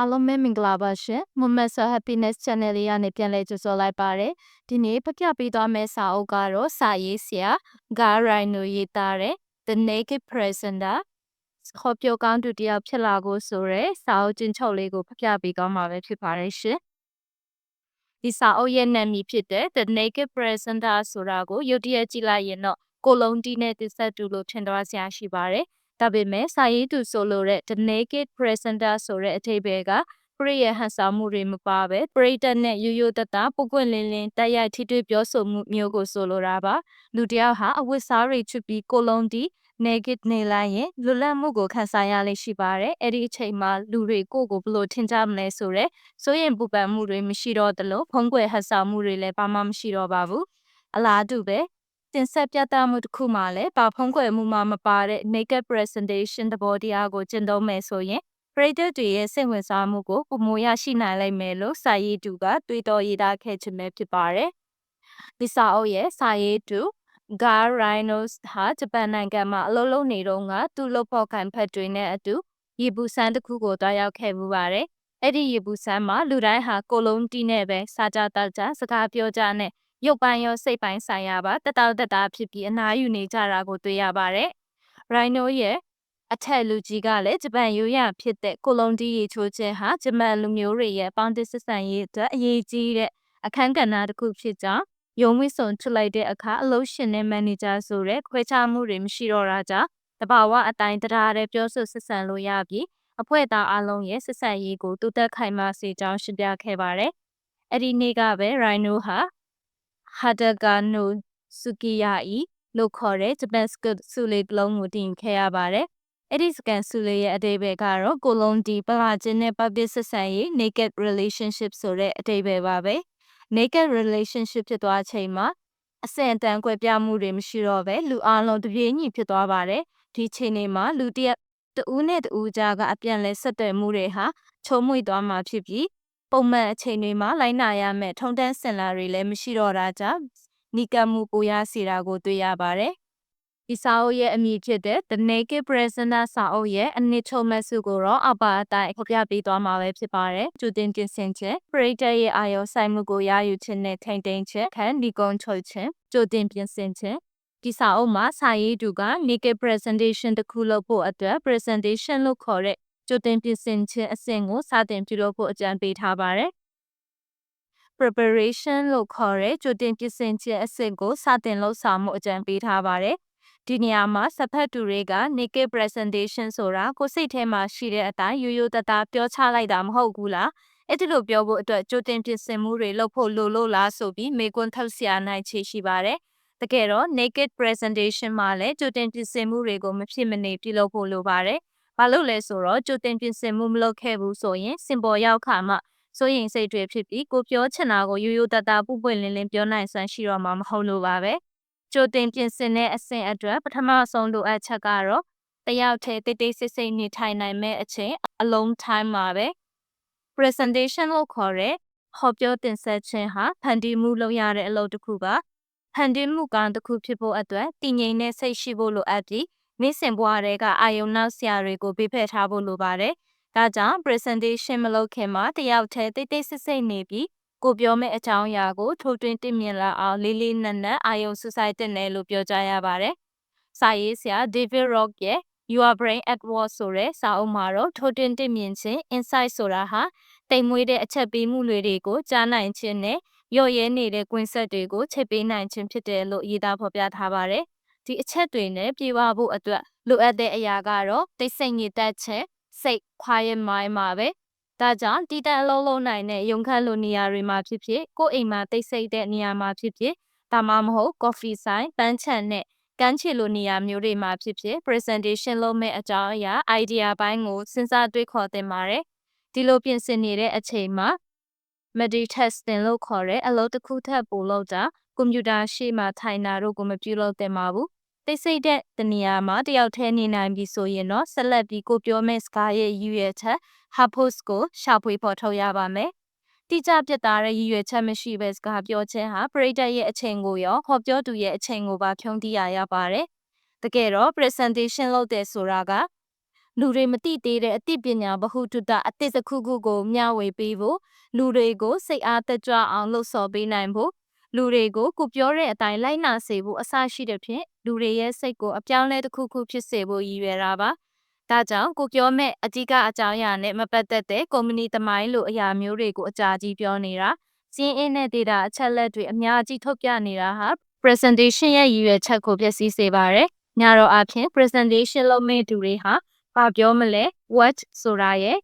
အားလုံးပဲမင်္ဂလာပါရှင်။ Moments of Happiness Channel လေးကနေပြန်လည်ကြိုဆိုလိုက်ပါတယ်။ဒီနေ့ဖတ်ပြပေးသွားမယ့်စာအုပ်ကတော့စာရေးဆရာ Guy Rino ရေးသားတဲ့ The Naked Presenter ခေါ်ပြောကောင်းသူတယောက်ဖြစ်လာဖို့ဆိုတဲ့စာအုပ်ကျဉ်းချုပ်လေးကိုဖတ်ပြပေးသွားမှာပဲဖြစ်ပါတယ်ရှင်။ဒီစာအုပ်ရဲ့နာမည်ဖြစ်တဲ့ The Naked Presenter ဆိုတာကိုရုတ်တရက်ကြည့်လိုက်ရင်တော့ကိုလုံးတီးနဲ့တစ်ဆက်တူလို့ထင်သွားစရာရှိပါတယ်။ ဒါပေမဲ့စာရေးသူဆိုလိုတဲ့ the naked presenter ဆိုတဲ့အထိပ္ပယ်ကပရိယဟန်ဆောင်မှုတွေမပါပဲပရိသတ်နဲ့ရိုးရိုးသားသားပုပ်ပွင့်လင်းလင်းတိုက်ရိုက်ထိတွေ့ပြောဆိုမှုမျိုးကိုဆိုလိုတာပါလူတယောက်ဟာအဝတ်စားတွေချွတ်ပြီးကိုလုံးတီ naked နေလိုက်ရင်လွတ်လပ်မှုကိုခံစားရလိမ့်ရှိပါတယ်အဲ့ဒီအချိန်မှာလူတွေကိုကိုဘလို့ထင်ကြမလဲဆိုတော့စိုးရင်ပူပန်မှုတွေမရှိတော့သလိုဖုံးကွယ်ဟန်ဆောင်မှုတွေလည်းဘာမှမရှိတော့ပါဘူးအလားတူပဲ တင်ဆက်ပြသမှုတစ်ခုမှလည်းဘာဖုံးကွယ်မှုမှမပါတဲ့ naked presentation သဘောတရားကိုကျင့်သုံးမယ်ဆိုရင်ပရိသတ်တွေရဲ့စိတ်ဝင်စားမှုကိုပုံမရရှိနိုင်လိမ့်မယ်လို့စာရေးသူကတွေးတောရေးသားခဲ့ခြင်းပဲဖြစ်ပါတယ်။ဒီစာအုပ်ရဲ့စာရေးသူ Gar Rhinos ဟာဂျပန်နိုင်ငံမှာအလုပ်လုပ်နေတော့ကသူ့လုပ်ဖို့ခံဖက်တွေနဲ့အတူရေဘူးဆန်းတစ်ခုကိုတွားရောက်ခဲ့မှုပါတယ်။အဲ့ဒီရေဘူးဆန်းမှာလူတိုင်းဟာကိုလုံးတီးနဲ့ပဲစားကြတောက်ကြစကားပြောကြနဲ့ ရုပ်ပိုင်းရောစိတ်ပိုင်းဆိုင်ရာပါတတောက်တတာဖြစ်ပြီးအနားယူနေကြတာကိုတွေ့ရပါတယ်။ Rhino ရဲ့အထက်လူကြီးကလည်းဂျပန်ရိုးရာဖြစ်တဲ့ကိုလုံးတီးရေချိုးခြင်းဟာဂျပန်လူမျိုးတွေရဲ့ပေါင်းတစ်ဆက်ဆံရေးအတွက်အရေးကြီးတဲ့အခန်းကဏ္ဍတစ်ခုဖြစ်ကြောင်းယုံဝိစုံထွက်လိုက်တဲ့အခါအလုပ်ရှင်နဲ့မန်နေဂျာဆိုတဲ့ခွဲခြားမှုတွေမရှိတော့တာကြောင့်တဘာဝအတိုင်းတရားတဲ့ပြောဆိုဆက်ဆံလို့ရပြီးအဖွဲ့သားအလုံးရဲ့ဆက်ဆံရေးကိုတူတက်ခိုင်မာစေကြောင်းရှင်းပြခဲ့ပါတယ်။အဲ့ဒီနေ့ကပဲ Rhino ဟာ ဟာဒဂါနိုဆူကီယာဤလို့ခေါ်တဲ့ဂျပန်စကဆူလေးလုံးကိုတင်ခဲ့ရပါတယ်။အဲ့ဒီစကန်ဆူလေးရဲ့အတိပ္ပယ်ကတော့ကိုလုံးဒီပလာချင်းနဲ့ public ဆက်ဆံရေး naked relationship ဆိုတဲ့အတိပ္ပယ်ပါပဲ။ naked relationship ဖြစ်သွားချိန်မှာအဆင့်အတန်းကွဲပြားမှုတွေမရှိတော့ပဲလူအလုံးတပြေးညီဖြစ်သွားပါတယ်။ဒီချိန်နေမှာလူတယောက်တူးနဲ့တူးကြားကအပြန်လဲဆက်သွယ်မှုတွေဟာချုံမွေသွားမှာဖြစ်ပြီး ပုံမှန်အချိန်တွေမှာလိုက်နာရမယ့်ထုံတန်းစင်လာတွေလည်းမရှိတော့တာကြောင့်နီကမှုပိုရစေတာကိုတွေ့ရပါတယ်။ဒီစာအုပ်ရဲ့အမည်ဖြစ်တဲ့ The Naked Prisoner စာအုပ်ရဲ့အနှစ်ချုပ်မဆုကိုတော့အပါအတိုင်းဖော်ပြပေးသွားမှာပဲဖြစ်ပါတယ်။ကျူတင်တင်ဆင်ခြင်းပရိသတ်ရဲ့အာရုံစိုက်မှုကိုရယူခြင်းနဲ့ထိမ့်သိမ်းခြင်းခံဒီကုန်းချုပ်ခြင်းကျူတင်ပြင်ဆင်ခြင်းဒီစာအုပ်မှာစာရေးသူက naked presentation တစ်ခုလုပ်ဖို့အတွက် presentation လို့ခေါ်တဲ့ ကြိုတင်ပြင်ဆင်ခြင်းအဆင့်ကိုစတင်ပြုလုပ်ဖို့အကြံပေးထားပါတယ်။ preparation လို့ခေါ်တဲ့ကြိုတင်ပြင်ဆင်ခြင်းအဆင့်ကိုစတင်လှုပ်ဆောင်မှုအကြံပေးထားပါတယ်။ဒီနေရာမှာစဖတ်သူတွေက naked presentation ဆိုတာကိုစိတ်ထဲမှာရှိတဲ့အတိုင်းရိုးရိုးသားသားပြောချလိုက်တာမဟုတ်ဘူးလား။အဲ့ဒီလိုပြောဖို့အတွက်ကြိုတင်ပြင်ဆင်မှုတွေလုပ်ဖို့လိုလို့လားဆိုပြီးမေကွန်းထုတ်ဆရာနိုင်ချေရှိပါတယ်။တကယ်တော့ naked presentation မှာလည်းကြိုတင်ပြင်ဆင်မှုတွေကိုမဖြစ်မနေပြုလုပ်ဖို့လိုပါတယ် ဘာလို့လဲဆိုတော့ကြိုတင်ပြင်ဆင်မှုမလုပ်ခဲ့ဘူးဆိုရင်စင်ပေါ်ရောက်ခါမှစိုးရင်စိတ်တွေဖြစ်ပြီးကိုပြောချင်တာကိုရိုးရိုးသားသားပုပွင့်လင်းလင်းပြောနိုင်စွမ်းရှိတော့မှာမဟုတ်လို့ပါပဲကြိုတင်ပြင်ဆင်တဲ့အဆင့်အတွက်ပထမဆုံးလိုအပ်ချက်ကတော့တယောက်တည်းတိတ်တိတ်ဆိတ်ဆိတ်နေထိုင်နိုင်မဲ့အချိန်အလုံး time မှာပဲ presentation လို့ခေါ်တဲ့ဟောပြောတင်ဆက်ခြင်းဟာဖန်တီးမှုလုပ်ရတဲ့အလုပ်တစ်ခုပါဖန်တီးမှုကောင်းတစ်ခုဖြစ်ဖို့အတွက်တည်ငြိမ်တဲ့စိတ်ရှိဖို့လိုအပ်ပြီး နေ့စဉ်ဘဝတွေကအာယုံနောက်ဆရာတွေကိုပေးဖက်ထားဖို့လိုပါတယ်။ဒါကြောင့် presentation မလုပ်ခင်မှာတယောက်တည်းတိတ်တိတ်ဆိတ်ဆိတ်နေပြီးကိုပြောမယ့်အကြောင်းအရာကိုထိုးတွင်းသိမြင်လာအောင်လေးလေးနက်နက်အာယုံစူဆိုင်တဲ့နယ်လို့ပြောကြရပါတယ်။စာရေးဆရာ David Rock ရဲ့ Your Brain at Work ဆိုတဲ့စာအုပ်မှာတော့ထိုးတွင်းသိမြင်ခြင်း insight ဆိုတာဟာတိမ်မွေးတဲ့အချက်ပေးမှုတွေကိုကြားနိုင်ခြင်းနဲ့ရော့ရဲနေတဲ့ကွင်းဆက်တွေကိုချိန်ပေးနိုင်ခြင်းဖြစ်တယ်လို့ရေးသားဖော်ပြထားပါတယ်။ ဒီအချက်တွေနဲ့ပြေဝဖို့အတွက်လိုအပ်တဲ့အရာကတော့တိတ်ဆိတ်ငြိမ်သက်ခြင်းစိတ် quiet mind မှာပဲဒါကြောင့်တည်တံ့အလုံးလုံးနိုင်တဲ့ရုံခန့်လိုနေရာတွေမှာဖြစ်ဖြစ်ကိုယ်အိမ်မှာတိတ်ဆိတ်တဲ့နေရာမှာဖြစ်ဖြစ်ဒါမှမဟုတ် coffee ဆိုင်ပန်းချန်နဲ့ကမ်းခြေလိုနေရာမျိုးတွေမှာဖြစ်ဖြစ် presentation လုပ်မဲ့အကြောင်းအရာ idea ပိုင်းကိုစဉ်းစားတွေးခေါ်သင့်ပါတယ်ဒီလိုပြင်ဆင်နေတဲ့အချိန်မှာ meditation လို့ခေါ်တဲ့အလုပ်တစ်ခုထပ်ပို့လို့တာ ကွန်ပျူတာရှေ့မှာထိုင်တာတို့ကိုမပြုလုပ်သင့်ပါဘူးတိတ်ဆိတ်တဲ့တနေရာမှာတယောက်တည်းနေနိုင်ပြီဆိုရင်တော့ဆက်လက်ပြီးကိုပြောမယ့်စကားရဲ့ရည်ရွယ်ချက် hapus ကိုရှာဖွေဖော်ထုတ်ရပါမယ်။တိကျပြတ်သားတဲ့ရည်ရွယ်ချက်မရှိဘဲစကားပြောခြင်းဟာပရိသတ်ရဲ့အချိန်ကိုရောဟောပြောသူရဲ့အချိန်ကိုပါဖြုံးတီးရရပါတယ်။တကယ်တော့ presentation လုပ်တဲ့ဆိုတာကလူတွေမသိသေးတဲ့အသိပညာဗဟုသုတအသစ်တစ်ခုခုကိုမျှဝေပေးဖို့လူတွေကိုစိတ်အားတက်ကြွအောင်လှုပ်ဆော်ပေးနိုင်ဖို့ လူတွေကိုကိုပြောတဲ့အတိုင်းလိုက်နာစေဖို့အစရှိတဲ့ဖြင့်လူတွေရဲ့စိတ်ကိုအပြောင်းလဲတစ်ခုခုဖြစ်စေဖို့ရည်ရွယ်တာပါ။ဒါကြောင့်ကိုပြောမဲ့အကြီးကအကြောင်းအရာနဲ့မပတ်သက်တဲ့ကုမ္ပဏီသမိုင်းလိုအရာမျိုးတွေကိုအကြာကြီးပြောနေတာစီးအင်းနဲ့ data အချက်လက်တွေအများကြီးထုတ်ပြနေတာဟာ presentation ရဲ့ရည်ရွယ်ချက်ကိုပြည့်စည်စေပါတယ်။ညတော့အဖြစ် presentation လုပ်မဲ့သူတွေဟာဘာပြောမလဲ what ဆိုတာရဲ့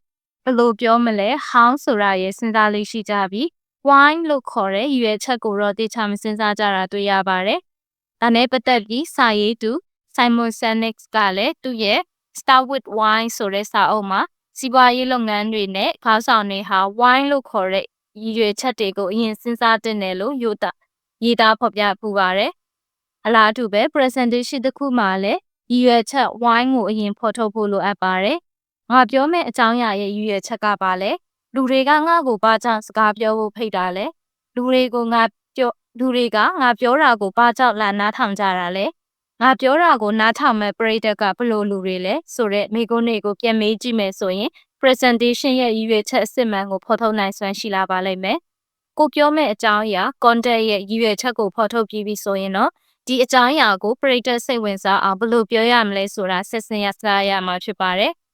ဘယ်လိုပြောမလဲ how ဆိုတာရဲ့စဉ်းစားလေးရှိကြပြီး why လို့ခေါ်တဲ့ရည်ရွယ်ချက်ကိုတော့တေချာမစဉ်းစားကြတာတွေ့ရပါတယ်။ဒါနဲ့ပတ်သက်ပြီးစာရေးသူ Simon Sinek ကလည်းသူ့ရဲ့ Start with Why ဆိုတဲ့စာအုပ်မှာစီးပွားရေးလုပ်ငန်းတွေနဲ့ခေါင်းဆောင်တွေဟာ Why လို့ခေါ်တဲ့ရည်ရွယ်ချက်တွေကိုအရင်စဉ်းစားတင်တယ်လို့ယူတာရေးသားဖော်ပြပူပါတယ်။အလားတူပဲ presentation တစ်ခုမှာလည်းရည်ရွယ်ချက် why ကိုအရင်ဖော်ထုတ်ဖို့လိုအပ်ပါတယ်။ငါပြောမယ့်အကြောင်းအရာရဲ့ရည်ရွယ်ချက်ကပါလဲ လူတွေကငါ့ကိုဘာကြောင့်စကားပြောဖို့ဖိတ်တာလဲလူတွေကိုငါပြောလူတွေကငါပြောတာကိုဘာကြောင့်လာနားထောင်ကြတာလဲငါပြောတာကိုနားထောင်မဲ့ပရိသတ်ကဘလို့လူတွေလဲဆိုတော့မိကုန်းတွေကိုပြန်မေးကြည့်မယ်ဆိုရင် presentation ရဲ့ရည်ရွယ်ချက်အစစ်မှန်ကိုဖော်ထုတ်နိုင်စွမ်းရှိလာပါလိမ့်မယ်။ကိုပြောမယ့်အကြောင်းအရာ content ရဲ့ရည်ရွယ်ချက်ကိုဖော်ထုတ်ပြီးပြီဆိုရင်တော့ဒီအကြောင်းအရာကိုပရိသတ်စိတ်ဝင်စားအောင်ဘယ်လိုပြောရမလဲဆိုတာဆက်စင်ရစားရမှာဖြစ်ပါတယ်။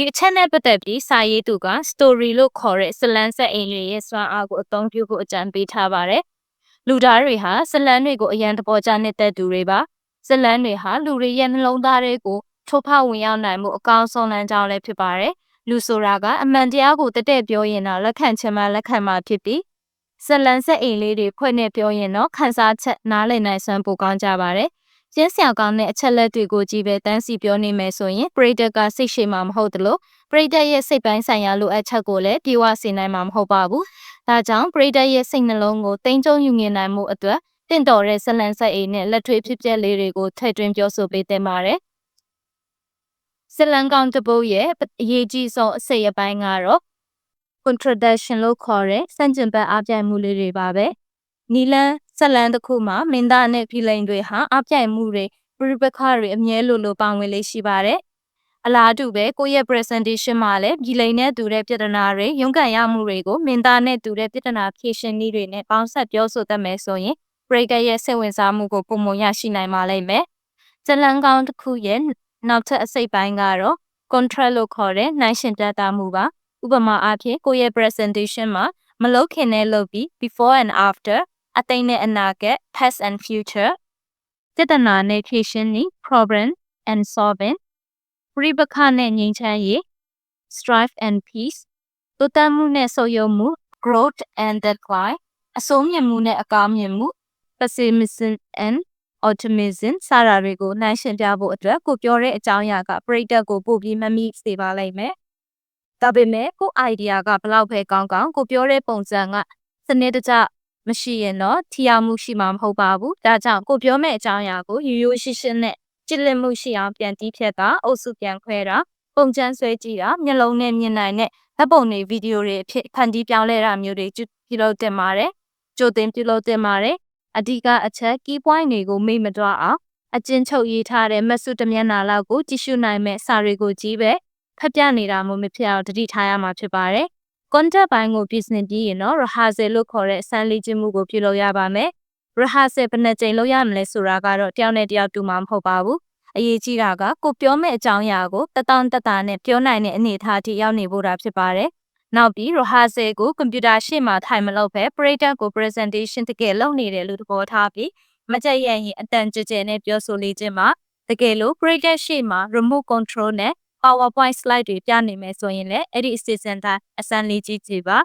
ဒီအချက်နဲ့ပတ်သက်ပြီးစာရေးသူက story လို့ခေါ်တဲ့ဇလန်းဆက်အိမ်တွေရဲ့စွမ်းအားကိုအသုံးပြုဖို့အကြံပေးထားပါတယ်။လူသားတွေဟာဇလန်းတွေကိုအရန်သဘောကျနေတဲ့သူတွေပါ။ဇလန်းတွေဟာလူတွေရဲ့နှလုံးသားတွေကိုထိုးဖောက်ဝင်ရောက်နိုင်မှုအကောင်းဆုံးလမ်းကြောင်းလည်းဖြစ်ပါတယ်။လူဆိုတာကအမှန်တရားကိုတတဲ့ပြောရင်တော့လက်ခံချင်မှလက်ခံမှဖြစ်ပြီးဇလန်ဆက်အိမ်လေးတွေဖွင့်နေပြောရင်တော့ခန်းစားချက်နားလည်နိုင်စွမ်းပိုကောင်းကြပါတယ်။ ကျင်းဆရာကောင်းတဲ့အချက်လက်တွေကိုကြည့်ပဲတန်းစီပြောနေမယ်ဆိုရင်ပရိသတ်ကစိတ်ရှိမှမဟုတ်သလိုပရိသတ်ရဲ့စိတ်ပိုင်းဆိုင်ရာလိုအပ်ချက်ကိုလည်းပြေဝစေနိုင်မှာမဟုတ်ပါဘူး။ဒါကြောင့်ပရိသတ်ရဲ့စိတ်နှလုံးကိုတိမ်ကျုံယူငင်နိုင်မှုအတွက်တင့်တော်တဲ့ဇလန်ဆက်အိမ်နဲ့လက်ထွေးဖြစ်ပျက်လေးတွေကိုထည့်သွင်းပြောဆိုပေးသင့်ပါတယ်။ဇလန်ကောင်တပုတ်ရဲ့အရေးကြီးဆုံးအစိတ်အပိုင်းကတော့ contradiction လို့ခေါ်တဲ့စန့်ကျင်ဘက်အပြိုင်မှုလေးတွေပါပဲ။နီလန်း ဆက်လန်းတစ်ခုမှာမင်းသားနဲ့ဖိလိန်တွေဟာအပြိုင်မှုတွေပြိပခါတွေအမြဲလိုလိုပါဝင်လေးရှိပါတယ်။အလားတူပဲကိုယ့်ရဲ့ presentation မှာလည်းဖိလိန်နဲ့တူတဲ့ပြဿနာတွေရုန်းကန်ရမှုတွေကိုမင်းသားနဲ့တူတဲ့ပြဿနာဖြေရှင်းနည်းတွေနဲ့ပေါင်းစပ်ပြောဆိုတတ်မယ်ဆိုရင် breaker ရဲ့စိတ်ဝင်စားမှုကိုပုံမရရှိနိုင်ပါလိမ့်မယ်။ဇလန်ကောင်းတစ်ခုရဲ့နောက်ထပ်အစိတ်ပိုင်းကတော့ contract လို့ခေါ်တဲ့နိုင်ရှင်တတ်တာမှုပါ။ဥပမာအားဖြင့်ကိုယ့်ရဲ့ presentation မှာမလုပ်ခင်နဲ့လုပ်ပြီး before and after အသိနဲ့အနာဂတ် past and future တဒနာနဲ့ဖြေရှင်းနည်း problem and solving ပြိပခနဲ့ငြိမ်းချမ်းရေး strife and peace တိုးတက်မှုနဲ့ဆုတ်ယုတ်မှု growth and decline အဆုံးမြင်မှုနဲ့အကောင်းမြင်မှု pessimism and optimism စတာတွေကိုနှိုင်းယှဉ်ပြဖို့အတွက်ကိုပြောတဲ့အကြောင်းအရာကပရိသတ်ကိုပို့ပြီးမမိစေပါလိမ့်မယ်ဒါပေမဲ့ကို idea ကဘလောက်ပဲကောင်းကောင်းကိုပြောတဲ့ပုံစံကစနစ်တကျ မရှိရင်တော့ထီရမှုရှိမှာမဟုတ်ပါဘူးဒါကြောင့်ကိုပြောမဲ့အကြောင်းအရာကိုရိုးရိုးရှင်းရှင်းနဲ့ကြည်လင်မှုရှိအောင်ပြန်တီးဖြတ်တာအုပ်စုပြန်ခွဲတာပုံချမ်းဆွဲကြည့်တာမျက်လုံးနဲ့မြင်နိုင်တဲ့ဓာတ်ပုံတွေဗီဒီယိုတွေအဖြစ်ဖန်တီးပြောင်းလဲတာမျိုးတွေပြုလုပ်တင်ပါတယ်ကြိုတင်ပြုလုပ်တင်ပါတယ်အဓိကအချက် key point တွေကိုမေ့မတွအောင်အကျဉ်းချုပ်ရေးထားတဲ့မဆုတမျက်နှာလောက်ကိုကြည့်ရှုနိုင်မဲ့စာတွေကိုကြည့်ပဲဖတ်ပြနေတာမျိုးမဖြစ်အောင်တတိထားရမှာဖြစ်ပါတယ်။ content ဘိုင်းကိုပြင်ဆင်ပြီးရင်တော့ rehearsal လို့ခေါ်တဲ့စမ်းလေ့ကျင့်မှုကိုပြုလုပ်ရပါမယ်။ rehearsal ဘယ်နှကြိမ်လုပ်ရမလဲဆိုတာကတော့တယောက်နဲ့တယောက်တူမှာမဟုတ်ပါဘူး။အရေးကြီးတာကကိုပြောမယ့်အကြောင်းအရာကိုတတောင်တတာနဲ့ပြောနိုင်တဲ့အနေအထားထိရောက်နေဖို့တာဖြစ်ပါတယ်။နောက်ပြီး rehearsal ကိုကွန်ပျူတာရှေ့မှာထိုင်မလုပ်ဘဲ printer ကို presentation တကယ်လုပ်နေတယ်လို့သဘောထားပြီးမကြက်ရရင်အတန်ကြဲကြဲနဲ့ပြောဆိုလေ့ကျင့်ပါတကယ်လို့ printer ရှေ့မှာ remote control နဲ့ PowerPoint slide တွေပြနေမယ်ဆိုရင်လည်းအဲ့ဒီ assistant တိုင်းအစမ်းလေးကြည့်ကြည့်ပါ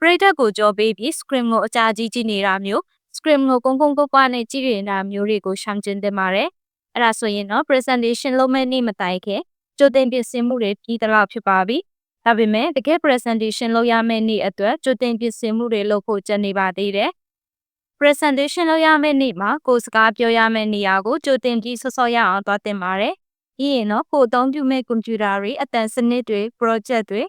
ပရိသတ်ကိုကြောပေးပြီး screen ကိုအကြာကြီးကြည့်နေတာမျိုး screen ကိုကုန်းကုန်းကွာကွာနဲ့ကြည့်နေတာမျိုးတွေကိုရှောင်ကျဉ်သင့်ပါတယ်အဲ့ဒါဆိုရင်တော့ presentation လုပ်မယ့်နေ့မတိုင်ခင်ကြိုတင်ပြင်ဆင်မှုတွေပြီးသလောက်ဖြစ်ပါပြီဒါပေမဲ့တကယ် presentation လုပ်ရမယ့်နေ့အတွက်ကြိုတင်ပြင်ဆင်မှုတွေလုပ်ဖို့ကြံနေပါသေးတယ် presentation လုပ်ရမယ့်နေ့မှာကိုယ်စကားပြောရမယ့်နေရာကိုကြိုတင်ပြီးဆော့ဆော့ရအောင်သွားတင်ပါတယ် ပြီးရင်တော့ကိုအသုံးပြုမဲ့ကွန်ပျူတာတွေအတန်စနစ်တွေ project တွေ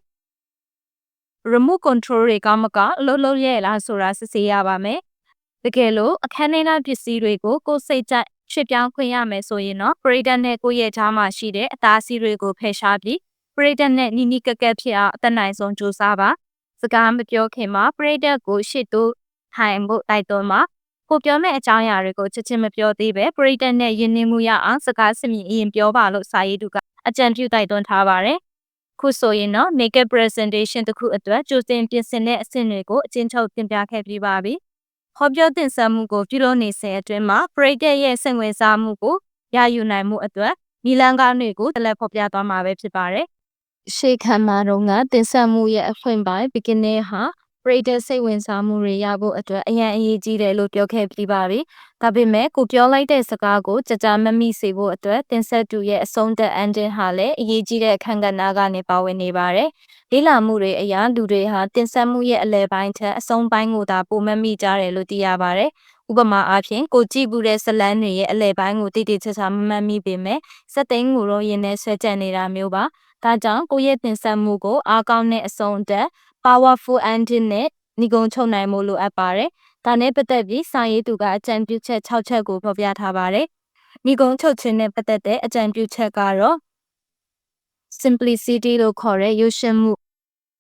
remote control တွေကမကအလုပ်လုပ်ရဲလားဆိုတာစစ်ဆေးရပါမယ်။တကယ်လို့အခန်းထဲကပစ္စည်းတွေကိုကိုစိတ်ကြိုက်ရွှေ့ပြောင်းခွင့်ရမယ်ဆိုရင်တော့ပရိသတ်နဲ့ကိုယ့်ရဲ့ကြားမှာရှိတဲ့အသားစီးတွေကိုဖယ်ရှားပြီးပရိသတ်နဲ့နီးနီးကပ်ကပ်ဖြစ်အောင်အသက်နိုင်ဆုံးကြိုးစားပါစကားမပြောခင်မှာပရိသတ်ကိုရှေ့သို့ထိုင်ဖို့တိုက်တွန်းပါ ကိုပြောမယ့်အကြောင်းအရာတွေကိုချက်ချင်းမပြောသေးပဲပရိသတ်နဲ့ယဉ်နှင်းမှုရအောင်စကားစမြင်အရင်ပြောပါလို့စာရေးသူကအကြံပြုတိုက်တွန်းထားပါတယ်ခုဆိုရင်တော့ naked presentation တစ်ခုအတွက်ကြိုတင်ပြင်ဆင်တဲ့အဆင့်တွေကိုအချင်းချုပ်တင်ပြခဲ့ပြီးပါပြီ။ဟောပြောတင်ဆက်မှုကိုပြုလုပ်နေစဉ်အတွင်းမှာပရိသတ်ရဲ့စိတ်ဝင်စားမှုကိုရယူနိုင်မှုအတွက်နီလန်ကားတွေကိုတလက်ဖော်ပြသွားမှာပဲဖြစ်ပါတယ်။ရှေ့ခံမှာတော့ကတင်ဆက်မှုရဲ့အဖွင့်ပိုင်း beginning ဟာပ ရိသတ်စိတ်ဝင်စားမှုတွေရဖို့အတွက်အရန်အရေးကြီးတယ်လို့ပြောခဲ့ပြီးပါပြီ။ဒါပေမဲ့ကိုပြောလိုက်တဲ့စကားကိုကြကြမမိစေဖို့အတွက်တင်ဆက်သူရဲ့အဆုံးသက် ending ဟာလည်းအရေးကြီးတဲ့အခန်းကဏ္ဍကနေပါဝင်နေပါတယ်။လေးလာမှုတွေအရာလူတွေဟာတင်ဆက်မှုရဲ့အလယ်ပိုင်းထက်အဆုံးပိုင်းကိုသာပုံမမိကြတယ်လို့သိရပါတယ်။ဥပမာအားဖြင့်ကိုကြည့်ဘူးတဲ့ဇလန်းတွေရဲ့အလယ်ပိုင်းကိုတိတိကျကျမမှတ်မိပေမဲ့စက်သိန်းကိုတော့ရင်ထဲဆွဲကြံနေတာမျိုးပါ။ဒါကြောင့်ကိုရဲ့တင်ဆက်မှုကိုအားကောင်းတဲ့အဆုံးအသက် powerful ending နဲ့ညီကုံချုပ်နိုင်မှုလိုအပ်ပါတယ်။ဒါနဲ့ပတ်သက်ပြီးစာရေးသူကအကြံပြုချက်6ချက်ကိုဖော်ပြထားပါတယ်။ညီကုံချုပ်ခြင်းနဲ့ပတ်သက်တဲ့အကြံပြုချက်ကတော့ simplicity လို့ခေါ်တဲ့ရုပ်ရှင်မှု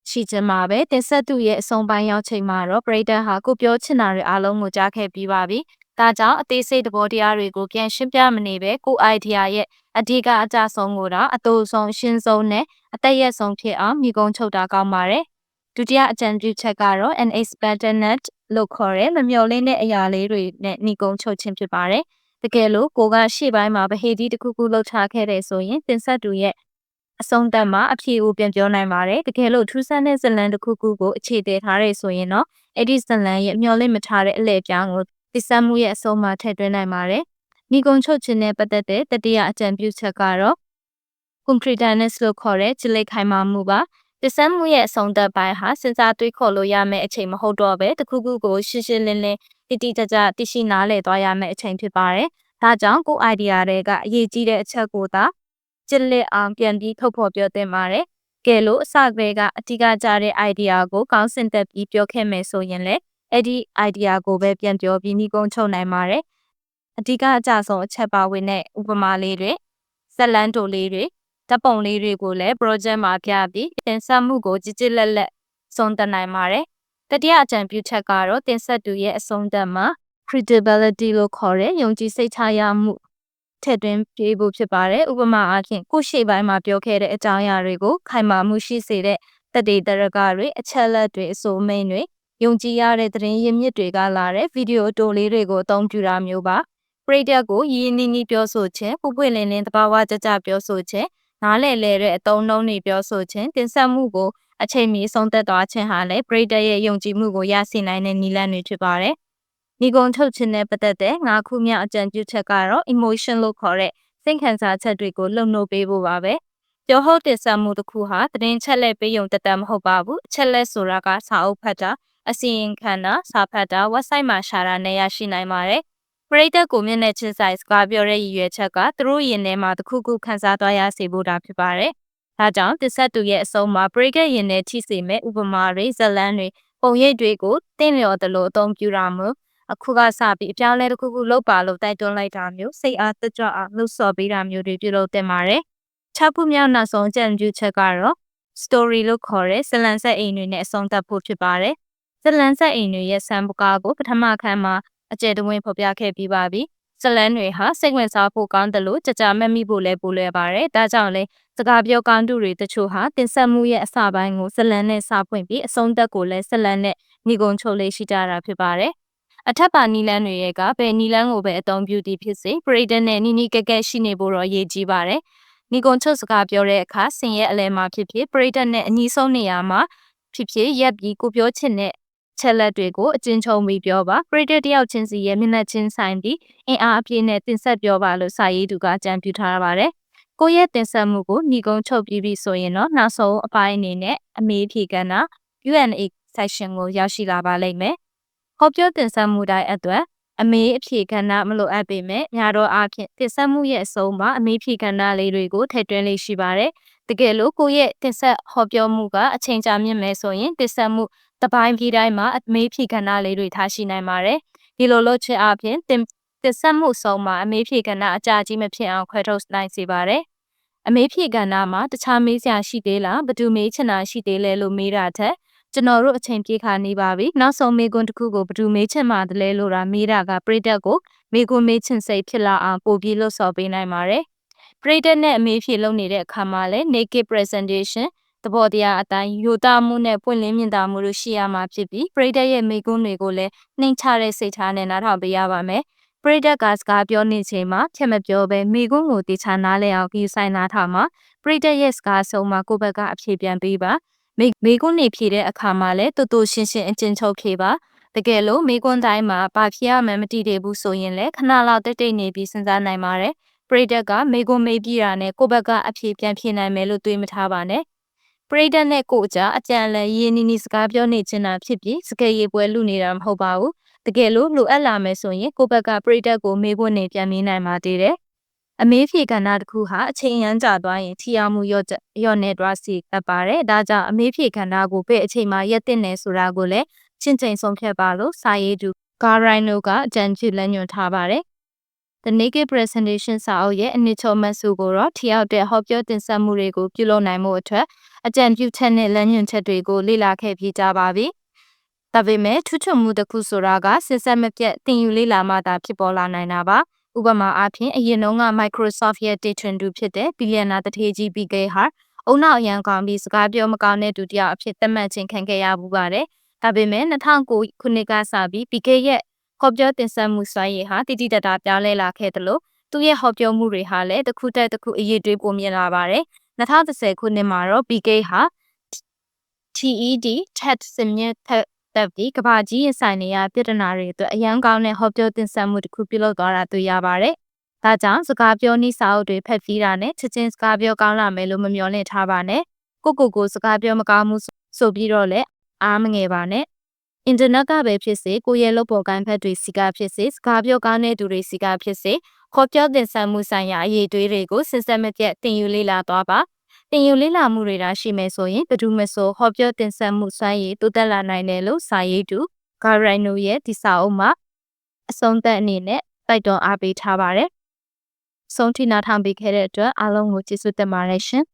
ရှိချင်မှာပဲတင်ဆက်သူရဲ့အဆုံးပိုင်းရောက်ချိန်မှာတော့ပရိသတ်ဟာကိုပြောချင်တာတွေအားလုံးကိုကြားခဲ့ပြီးပါပြီ။ဒါကြောင့်အသေးစိတ်သဘောတရားတွေကိုပြန်ရှင်းပြမနေပဲကို idea ရဲ့အဓိကအကြဆုံးကိုတော့အတူဆုံးရှင်းဆုံးနဲ့အသက်ရက်ဆုံးဖြစ်အောင်မိကုံချုပ်တာကောင်းပါတယ်။ ဒုတိယအကြံပြုချက်ကတော့ an expected net လို့ခေါ်တဲ့မမျှော်လင့်တဲ့အရာလေးတွေနဲ့နှီးကုံချုပ်ခြင်းဖြစ်ပါတယ်။တကယ်လို့ကိုကရှေ့ပိုင်းမှာဗဟေတီတစ်ခုခုလှုပ်ထားခဲ့တဲ့ဆိုရင်တင်ဆက်သူရဲ့အဆုံးသတ်မှာအဖြေကိုပြန်ပြောနိုင်ပါတယ်။တကယ်လို့ထူးဆန်းတဲ့ဇလန်တစ်ခုခုကိုအခြေတည်ထားတဲ့ဆိုရင်တော့အဲ့ဒီဇလန်ရဲ့မျှော်လင့်မထားတဲ့အလဲပြောင်းကိုတိစမှုရဲ့အဆုံးမှာထည့်သွင်းနိုင်ပါတယ်။ညီကုံချုပ်ခြင်းနဲ့ပတ်သက်တဲ့တတိယအကြံပြုချက်ကတော့ concreteness လို့ခေါ်တဲ့จิလိခိုင်မာမှုပါ။ တဆမ်းမှုရဲ့အဆုံးသက်ပိုင်းဟာစဉ်းစားတွေးခေါ်လို့ရမယ့်အချိန်မဟုတ်တော့ပဲတခုခုကိုရှင်းရှင်းလင်းလင်းတိတိကျကျသိရှိနားလည်သွားရမယ့်အချိန်ဖြစ်ပါတယ်။ဒါကြောင့်ကို idea တွေကအရေးကြီးတဲ့အချက်ကိုသာကျစ်လက်အောင်ပြန်ပြီးထုတ်ဖော်ပြောသင့်ပါတယ်။ကဲလို့အစကတည်းကအဓိကကျတဲ့ idea ကိုကောင်းစင်သက်ပြီးပြောခဲ့မယ်ဆိုရင်လည်းအဲ့ဒီ idea ကိုပဲပြန်ပြောပြီးနှီးကုန်းချုပ်နိုင်ပါတယ်။အဓိကအကြဆုံးအချက်ပါဝင်တဲ့ဥပမာလေးတွေဇလန်တိုလေးတွေ ဓာတ်ပုံလေးတွေကိုလည်း project မှာပြပြီးတင်ဆက်မှုကိုကြည်ကြည်လက်လက်ဆုံးသက်နိုင်ပါတယ်။တတိယအကြံပြုချက်ကတော့တင်ဆက်သူရဲ့အဆုံးသတ်မှာ credibility လို့ခေါ်တဲ့ယုံကြည်စိတ်ချရမှုထည့်သွင်းပြေးဖို့ဖြစ်ပါတယ်။ဥပမာအားဖြင့်ကိုရှေ့ပိုင်းမှာပြောခဲ့တဲ့အကြောင်းအရာတွေကိုခိုင်မာမှုရှိစေတဲ့တတိတရကတွေအချက်လက်တွေအစိုးမိန်တွေယုံကြည်ရတဲ့သတင်းရင်းမြစ်တွေကလာတဲ့ဗီဒီယိုတိုလေးတွေကိုအသုံးပြုတာမျိုးပါ။ပရိသတ်ကိုရင်းနှီးနှီးပြောဆိုခြင်း၊ပွပွလင်းလင်းတဘာဝကြကြပြောဆိုခြင်း နားလည်လဲတဲ့အသုံးနှုန်းတွေပြောဆိုခြင်းတင်ဆက်မှုကိုအချိန်မီဆုံးသက်သွားခြင်းဟာလည်းပရိသတ်ရဲ့ယုံကြည်မှုကိုရရှိနိုင်တဲ့နည်းလမ်းတွေဖြစ်ပါတယ်။ဒီကုံထုတ်ခြင်းနဲ့ပတ်သက်တဲ့ငါးခုမြောက်အကြံပြုချက်ကတော့ emotion လို့ခေါ်တဲ့စိတ်ခံစားချက်တွေကိုလှုပ်နှိုးပေးဖို့ပါပဲ။ပြောဟုတ်တင်ဆက်မှုတစ်ခုဟာသတင်းချက်လက်ပေးုံတသက်မဟုတ်ပါဘူး။အချက်လက်ဆိုတာကစာအုပ်ဖတ်တာအစီရင်ခံတာစာဖတ်တာ website မှာရှာတာနဲ့ရရှိနိုင်ပါတယ်။ ပရိသတ်ကိုမျက်နှာချင်းဆိုင်စကားပြောတဲ့ရည်ရွယ်ချက်ကသူတို့ရင်ထဲမှာတခုခုခန်းစားသွားရစေဖို့တာဖြစ်ပါတယ်။ဒါကြောင့်တစ်ဆက်သူရဲ့အဆုံးမှာပရိသတ်ရင်ထဲထိစေမဲ့ဥပမာတွေဇလန်းတွေပုံရိပ်တွေကိုတင့်လျော်သလိုအသုံးပြုတာမျိုးအခုကစပြီးအပြောင်းလဲတစ်ခုခုလုပ်ပါလို့တိုက်တွန်းလိုက်တာမျိုးစိတ်အားတကြွအောင်လှုပ်ဆော်ပေးတာမျိုးတွေပြုလုပ်တင်ပါတယ်။၆ခုမြောက်နောက်ဆုံးကြံပြုချက်ကတော့ story လို့ခေါ်တဲ့ဇလန်ဆက်အိမ်တွေနဲ့အဆုံးသတ်ဖို့ဖြစ်ပါတယ်။ဇလန်ဆက်အိမ်တွေရဲ့ဆံပကားကိုပထမခန်းမှာ အကျယ်တဝင်းဖော်ပြခဲ့ပြီးပါပြီ။ဇလန်းတွေဟာစိတ်ဝင်စားဖို့ကောင်းတယ်လို့ကြကြမက်မိဖို့လည်းပိုလွယ်ပါတယ်။ဒါကြောင့်လည်းစကားပြောကောင်းသူတွေတချို့ဟာတင်ဆက်မှုရဲ့အစပိုင်းကိုဇလန်းနဲ့စဖွင့်ပြီးအဆုံးသက်ကိုလည်းဇလန်းနဲ့ညီကုံချုပ်လေးရှိကြတာဖြစ်ပါတယ်။အထက်ပါနီလန်းတွေရဲ့ကဘယ်နီလန်းကိုပဲအသုံးပြုသည်ဖြစ်စေပရိဒတ်နဲ့နီနီကက်ကက်ရှိနေဖို့တော့ရည်ကြီးပါတယ်။နီကွန်ချုပ်စကားပြောတဲ့အခါဆင်ရဲ့အလဲမှာဖြစ်ဖြစ်ပရိဒတ်နဲ့အညီဆုံးနေရာမှာဖြစ်ဖြစ်ရက်ပြီးကိုပြောချင်တဲ့ ချက်လက်တွေကိုအကျဉ်းချုပ်ပြီးပြောပါပရိသတ်တယောက်ချင်းစီရဲ့မျက်နှာချင်းဆိုင်ပြီးအင်အားအပြည့်နဲ့တင်ဆက်ပြောပါလို့စာရေးသူကကြံပြထားပါတယ်ကိုရဲ့တင်ဆက်မှုကိုညီကုန်းချုပ်ပြီးပြီဆိုရင်တော့နောက်ဆုံးအပိုင်းအနေနဲ့အမေးဖြေကဏ္ဍ Q&A section ကိုရောက်ရှိလာပါလိမ့်မယ်။ဟောပြောတင်ဆက်မှုတိုင်းအတွက်အမေးအဖြေကဏ္ဍမလိုအပ်ပေမဲ့ညာတော့အဖြစ်တင်ဆက်မှုရဲ့အဆုံးမှာအမေးဖြေကဏ္ဍလေးတွေကိုထည့်သွင်းလေးရှိပါတယ်။တကယ်လို့ကိုရဲ့တင်ဆက်ဟောပြောမှုကအချိန်ကြာမြင့်မယ်ဆိုရင်တင်ဆက်မှု တပိုင်းပြည်တိုင်းမှာအမေးဖြေကဏ္ဍလေးတွေထားရှိနိုင်ပါတယ်။ဒီလိုလုပ်ချက်အပြင်တင်တစ်ဆက်မှုဆုံးမှာအမေးဖြေကဏ္ဍအကြာကြီးမဖြစ်အောင်ခွဲထုတ်နိုင်စေပါတယ်။အမေးဖြေကဏ္ဍမှာတခြားမေးစရာရှိသေးလားဘယ်သူမေးချင်တာရှိသေးလဲလို့မေးတာထက်ကျွန်တော်တို့အချိန်ပြေခါနေပါပြီ။နောက်ဆုံးမေးခွန်းတစ်ခုကိုဘယ်သူမေးချင်မှတလဲလို့တာမေးတာကပရိသတ်ကိုမေးခွန်းမေးချင်စိတ်ဖြစ်လာအောင်ပို့ပြီးလို့ဆော်ပေးနိုင်ပါတယ်။ပရိသတ်နဲ့အမေးဖြေလုပ်နေတဲ့အခါမှာလည်း naked presentation သ ဘောတရားအတိုင်းယူသားမှုနဲ့ပွင့်လင်းမြင်သာမှုတို့ရှိရမှာဖြစ်ပြီးပရိသတ်ရဲ့မိကွန်းတွေကိုလည်းနှိမ်ချတဲ့စိတ်ထားနဲ့နားထောင်ပေးရပါမယ်။ပရိသတ်ကစကားပြောနေချိန်မှာဖြတ်မပြောဘဲမိကွန်းကိုတေချာနားလဲအောင်ကြီးဆိုင်နားထောင်မှာပရိသတ်ရဲ့စကားဆုံးမှာကိုယ့်ဘက်ကအဖြေပြန်ပေးပါမိမိကွန်းနေဖြေတဲ့အခါမှာလည်းတူတူရှင်းရှင်းအကျဉ်းချုပ်ဖြေပါတကယ်လို့မိကွန်းတိုင်းမှာဘာဖြစ်ရမှန်းမသိသေးဘူးဆိုရင်လည်းခဏလောက်တိတ်တိတ်နေပြီးစဉ်းစားနိုင်ပါတယ်ပရိသတ်ကမိကွန်းမေးပြီးတာနဲ့ကိုယ့်ဘက်ကအဖြေပြန်ဖြေနိုင်မယ်လို့တွေးမထားပါနဲ့ ပရိသတ်နဲ့ကိုအကြအကြံလည်းရင်းနီနီစကားပြောနေချင်တာဖြစ်ပြီးစကယ်ရေးပွဲလူနေတာမဟုတ်ပါဘူးတကယ်လို့လိုအပ်လာမယ်ဆိုရင်ကိုယ့်ဘက်ကပရိသတ်ကိုမေးခွန်းနေပြန်မေးနိုင်ပါသေးတယ်အမေးဖြေကဏ္ဍတစ်ခုဟာအချိန်ရန်ကြာသွားရင်ထိအောင်မှုရော့ရော့နေသွားစီတတ်ပါတယ်။ဒါကြောင့်အမေးဖြေကဏ္ဍကိုပဲအချိန်မှရက်တင်နေဆိုတာကိုလည်းချင်းချင်းဆုံးဖြတ်ပါလို့စာရေးသူဂါရိုင်းနိုကအကြံပြုလက်ညွှန်ထားပါတယ်။ The Naked Presentation စာအုပ်ရဲ့အနှစ်ချုပ်မှတ်စုကိုတော့ထီရောက်တဲ့ဟောပြောတင်ဆက်မှုတွေကိုပြုလုပ်နိုင်မှုအတွက်အကြံပြုချက်နဲ့လက်ညွှန်ချက်တွေကိုလေ့လာခဲ့ပြီးကြပါပြီ။ဒါပေမဲ့ထူးချွန်မှုတစ်ခုဆိုတာကစစ်ဆက်မပြတ်တင်ယူလေ့လာမှသာဖြစ်ပေါ်လာနိုင်တာပါ။ဥပမာအားဖြင့်အရင်တုန်းက Microsoft ရဲ့ T22 ဖြစ်တဲ့ဘီလီယံနာတထေးကြီး BK ဟာအုံနောက်အရန်ကောင်းပြီးစကားပြောမကောင်းတဲ့သူတစ်ယောက်အဖြစ်သတ်မှတ်ခြင်းခံခဲ့ရမှုပါတယ်။ဒါပေမဲ့2009ခုနှစ်ကစပြီး BK ရဲ့ ဟောပြောတင်ဆက်မှုစွမ်းရည်ဟာတိတိတတ်တာပြောင်းလဲလာခဲ့တယ်လို့သူရဲ့ဟောပြောမှုတွေဟာလည်းတစ်ခုတက်တစ်ခုအရေးတွေးပုံမြင်လာပါတယ်။2010ခုနှစ်မှာတော့ BK ဟာ TED TED စင်မြင့်ထက်တက်ပြီးကဘာကြီးရင်ဆိုင်နေရပြဿနာတွေအတွက်အရန်ကောင်းတဲ့ဟောပြောတင်ဆက်မှုတစ်ခုပြုလုပ်သွားတာတွေ့ရပါတယ်။ဒါကြောင့်စကားပြောနည်းစာအုပ်တွေဖတ်ပြီးတာနဲ့ချက်ချင်းစကားပြောကောင်းလာမယ်လို့မမျှော်လင့်ထားပါနဲ့။ကိုကိုကိုစကားပြောမကောင်းမှုဆိုပြီးတော့လည်းအားမငယ်ပါနဲ့။ အင်တာနက်ကပဲဖြစ်စေကိုရဲ့လုပ်ပေါ်ကိုင်းဖက်တွေစီကဖြစ်စေစကားပြောကောင်းတဲ့သူတွေစီကဖြစ်စေခေါ်ပြောတင်ဆက်မှုဆိုင်ရာအရေးတွေးတွေကိုစစ်ဆက်မပြတ်တင်ယူလေ့လာသွားပါ။တင်ယူလေ့လာမှုတွေဒါရှိမယ်ဆိုရင်ဘယ်သူမဆိုဟောပြောတင်ဆက်မှုစွမ်းရည်တိုးတက်လာနိုင်တယ်လို့စာရေးသူဂါရိုင်နိုရဲ့ဒီစာအုပ်မှာအဆုံးသက်အနေနဲ့တိုက်တွန်းအားပေးထားပါတယ်။ဆုံးထိနာထောင်ပေးခဲ့တဲ့အတွက်အားလုံးကိုကျေးဇူးတင်ပါတယ်ရှင်။